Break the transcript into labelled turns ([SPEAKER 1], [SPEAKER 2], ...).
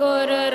[SPEAKER 1] गुरुर